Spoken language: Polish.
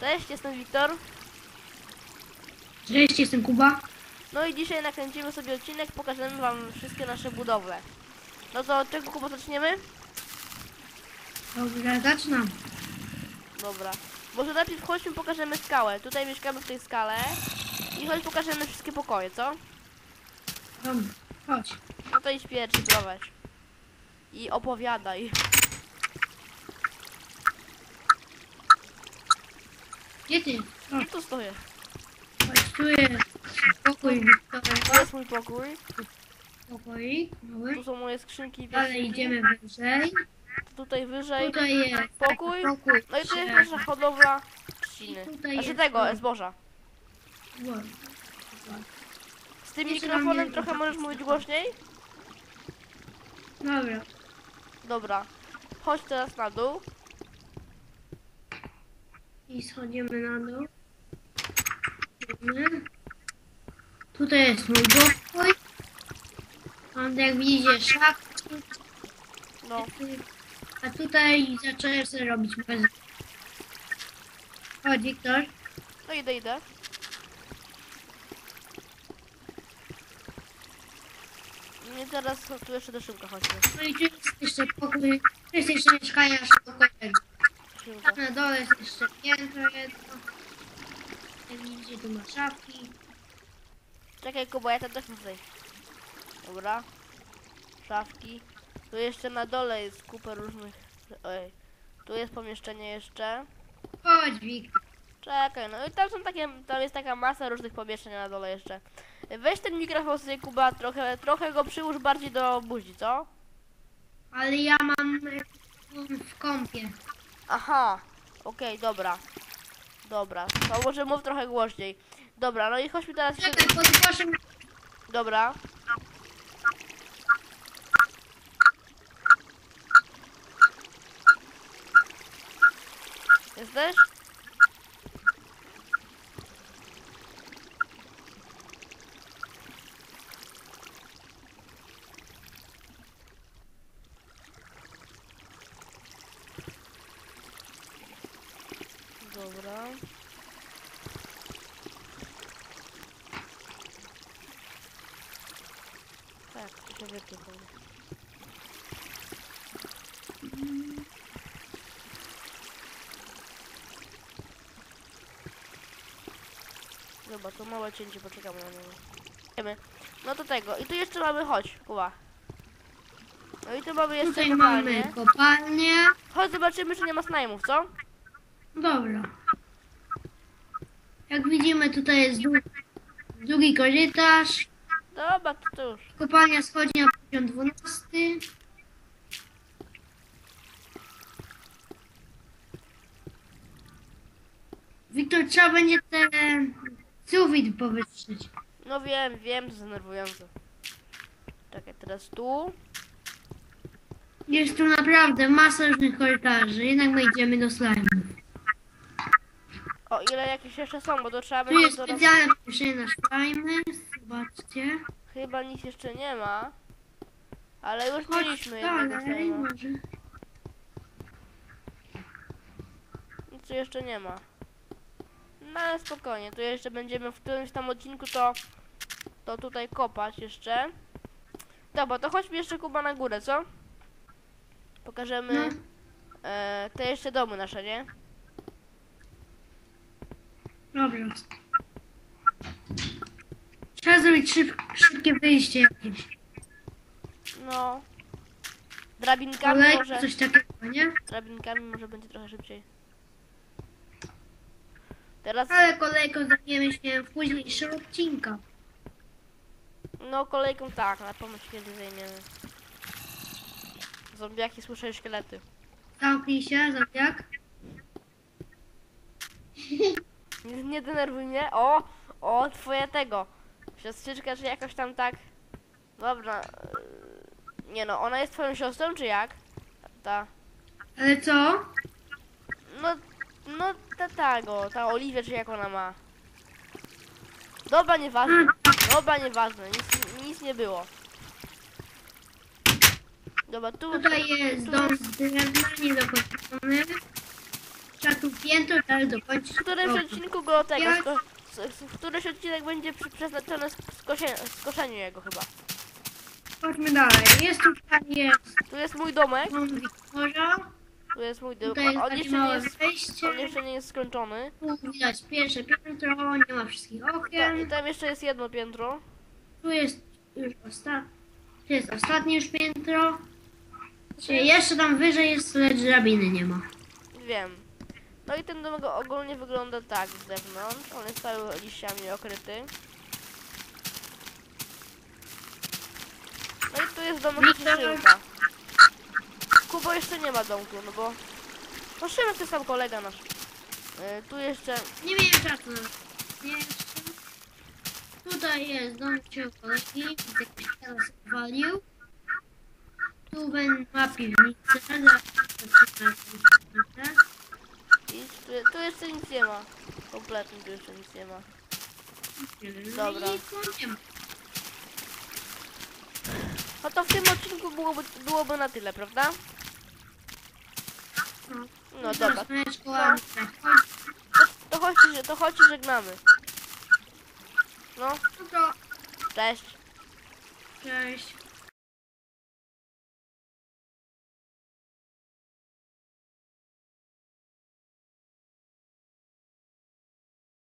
Cześć, jestem Wiktor. Cześć, jestem Kuba. No i dzisiaj nakręcimy sobie odcinek, pokażemy wam wszystkie nasze budowle. No to od czego Kuba zaczniemy? Dobra, zaczynam. Dobra. Może najpierw chodźmy pokażemy skałę. Tutaj mieszkamy w tej skale. I chodź pokażemy wszystkie pokoje, co? Dobra, chodź. No to idź pierwszy, prowadź. I opowiadaj. Gdzie ty? No Chodź, tu stoję. chodź, tu jest pokój. To jest mój pokój. Pokoik, mały. Tu są moje skrzynki i Dalej idziemy wyżej. Tutaj wyżej. Tutaj jest Pokój. taki pokój. No i tu jest nasza hodowla trzciny. Tutaj Znaczy jest tego, zboża. Wow. Z tym Jeszcze mikrofonem nie- trochę możesz mówić głośniej? Dobra. Dobra. Chodź teraz na dół. I schodzimy na dół. Tutaj jest mój pokój. Tam jak widzicie szafki. No. A tutaj zacząłem sobie robić prezent. Chodź Wiktor. No idę, idę. I teraz tu jeszcze do szybka chodźmy. No i tu jest jeszcze pokój. Tu jest jeszcze mieszkanie naszego kolegi. Szybko. Tam na dole jest jeszcze piętro jedno. Jak widzicie tu ma szafki. Czekaj Kuba, ja tam też muszę. Dobra. Szafki. Tu jeszcze na dole jest kupę różnych... Oj. Tu jest pomieszczenie jeszcze. Chodź Wiktor. Czekaj, no i tam są takie, tam jest taka masa różnych pomieszczeń na dole jeszcze. Weź ten mikrofon sobie Kuba, trochę, trochę go przyłóż bardziej do buzi, co? Ale ja mam w kąpie. Aha, okej, dobra. Dobra, to może mów trochę głośniej. Dobra, no i chodźmy teraz jeszcze... Czekaj, podgłoszę. Dobra. Jesteś? Dobra. Tak, to się wypychał. Dobra, to małe cięcie, poczekamy na niego. No to tego. I tu jeszcze mamy, chodź, Kuba. No i tu mamy jeszcze Tutaj kopalnię. mamy kopalnię. Chodź, zobaczymy, czy nie ma snajmów, co? Dobra. Jak widzimy, tutaj jest dłu- długi korytarz. Dobra, to, już. Kopalnia schodzi na poziom 12. Wiktor, trzeba będzie ten sufit powyższyć. No wiem, wiem, to denerwujące. Czekaj, teraz tu. Jest tu naprawdę masa różnych korytarzy, jednak my idziemy do slime. O, ile jakieś jeszcze są, bo to trzeba Tu będzie jest to roz... specjalne pomieszczenie na slime. Zobaczcie. Chyba nic jeszcze nie ma. Ale już Chodź mieliśmy jednego dalej, slajma. może. Nic tu jeszcze nie ma. No ale spokojnie, tu jeszcze będziemy w którymś tam odcinku to, to tutaj kopać jeszcze. Dobra, to chodźmy jeszcze Kuba na górę, co? Pokażemy No. e, te jeszcze domy nasze, nie? Dobra. Trzeba zrobić szyb, szybkie wyjście jakieś. No. Drabinkami Kolej, może. coś takiego, nie? Drabinkami może będzie trochę szybciej. Teraz, Ale kolejką zajmiemy się w późniejszym odcinka. no kolejką tak, na pomysł kiedy zajmiemy. Zombiaki słyszę szkielety. Zamknij się, zombiak. Nie, nie denerwuj mnie. O, o, twoje tego. Siostrzyczka, czy jakoś tam tak. Dobra. Nie no, ona jest twoją siostrą, czy jak? Ta. Ale co? No, no ta tego, ta Oliwia, czy jak ona ma. Dobra, nieważne. Dobra, nieważne, nic, nic nie było. Dobra, tu... Tutaj jest tu dom z drewna niedokończony. Trzeba tu piętro, ale dokończyć. W którymś odcinku go tego, Ja- sko- któryś odcinek będzie przeznaczony sk- skosie- skoszeniu jego chyba. Chodźmy dalej. Jest tutaj, jest Tu jest mój domek, tu jest mój domek. Jest On jeszcze nie jest, wejście. on jeszcze nie jest skończony. Tu widać pierwsze piętro, nie ma wszystkich Ta, I okien. tam jeszcze jest jedno piętro. Tu jest już ostatnie. Tu jest ostatnie już piętro. Czyli jeszcze tam wyżej jest, lecz drabiny nie ma. Wiem. No i ten domek ogólnie wygląda tak z zewnątrz. On jest cały liściami okryty. No i tu jest domek. Szymka. Kubo jeszcze nie ma domku, no bo... No Szymek to jest tam kolega nasz. Y, tu jeszcze... Nie miałem czasu nie jeszcze. Tutaj jest dom kolegi, widzę, ktoś teraz walił. Tu ben ma piwnicę, zaraz zaczynamy piwnicę. I tu, tu jeszcze nic nie ma. Kompletnie tu jeszcze nic nie ma. Dobra. No tu nie ma. No to w tym odcinku byłoby, byłoby na tyle, prawda? No. No dobra. To, to chodźcie, że- to chodźcie, żegnamy. No, No cześć. cześć.